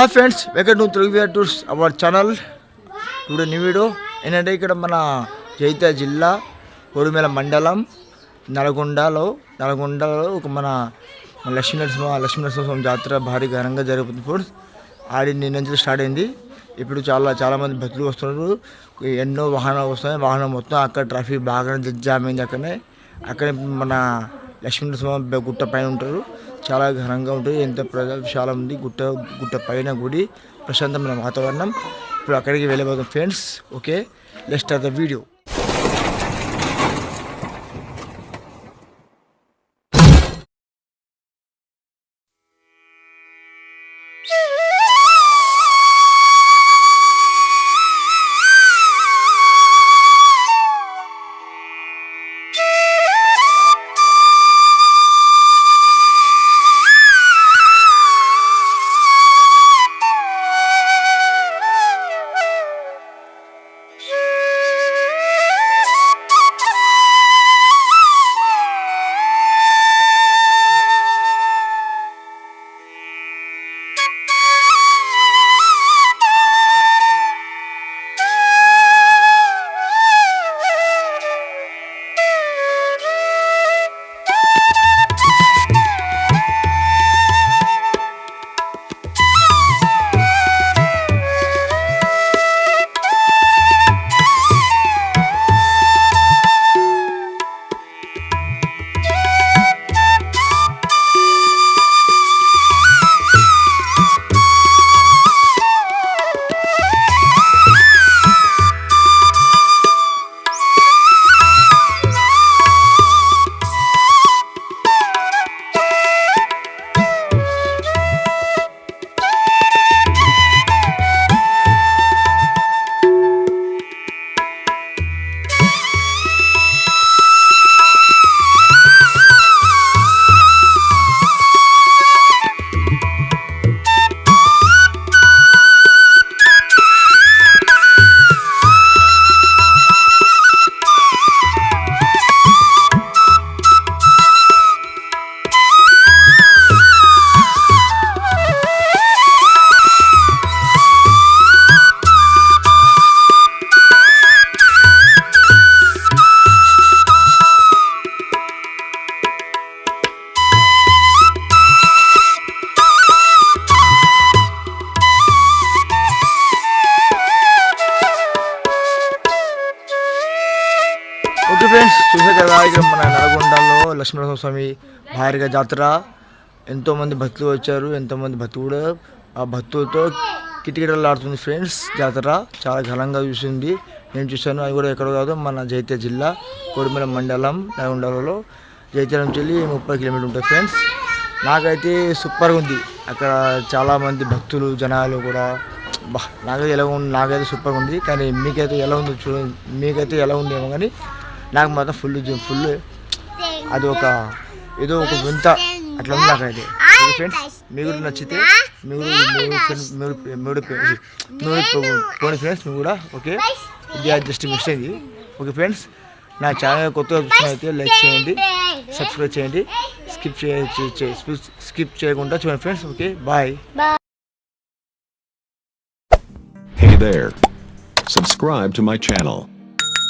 Hi friends welcome to Telugu tours our channel today new video ఏంటంటే ఇక్కడ మన జైత జిల్లా కొడుమేల మండలం నల్గొండలో నల్గొండలో ఒక మన లక్ష్మీనరసింహ లక్ష్మీనరసింహస్వామి జాతర భారీ ఘనంగా జరుగుతుంది ఫ్రెండ్స్. ఆడి నిన్న నుంచి స్టార్ట్ అయింది. ఇప్పుడు చాలా చాలామంది భక్తులు వస్తున్నారు. ఎన్నో వాహనాలు వస్తున్నాయి. వాహనం మొత్తం అక్కడ ట్రాఫిక్ బాగా జామ్ అయింది అక్కడనే. అక్కడే మన లక్ష్మీనరసింహ గుట్ట పైన ఉంటారు. చాలా ఘనంగా ఉంటుంది. ఎంత ప్రజా ఉంది. గుట్ట గుట్ట పైన గుడి ప్రశాంతమైన వాతావరణం. ఇప్పుడు అక్కడికి వెళ్ళబోతాం friends okay rest of the video okay friends చూసే కదా ఇక్కడ మన నల్గొండలో లక్ష్మీనరసింహ స్వామి భారీగా జాతర. ఎంతోమంది భక్తులు వచ్చారు ఎంతోమంది భక్తులు కూడా ఆ భక్తులతో కిటకిటలాడుతుంది ఫ్రెండ్స్ జాతర. చాలా ఘనంగా చూసింది. నేను చూశాను అది కూడా ఎక్కడ కాదు మన జైత్య జిల్లా కోడిమల మండలం నల్గొండలో. జైత్య నుంచి వెళ్ళి ముప్పై కిలోమీటర్ ఉంటుంది ఫ్రెండ్స్. నాకైతే సూపర్గా ఉంది. అక్కడ చాలామంది భక్తులు జనాలు కూడా బా నాకైతే ఎలా ఉంది నాకైతే సూపర్గా ఉంది. కానీ మీకైతే ఎలా ఉందో చూడండి మీకైతే ఎలా ఉంది ఏమో కానీ నాకు మాత్రం ఫుల్ ఫుల్ అది ఒక ఏదో ఒక వింత. అట్లా ఉంది నాకైతే ఓకే ఫ్రెండ్స్ మీకు కూడా నచ్చితే మీరు మీరు మీరు మీరు మీరు పోనీ ఫ్రెండ్స్ మీరు కూడా ఓకే? ఇది జస్ట్ మిస్ అయింది ఓకే ఫ్రెండ్స్ నా ఛానల్ కొత్తగా చూసినైతే లైక్ చేయండి సబ్స్క్రైబ్ చేయండి స్కిప్ చేయ స్కిప్ చేయకుండా చూడండి friends okay? Bye Hey there. Subscribe to my channel.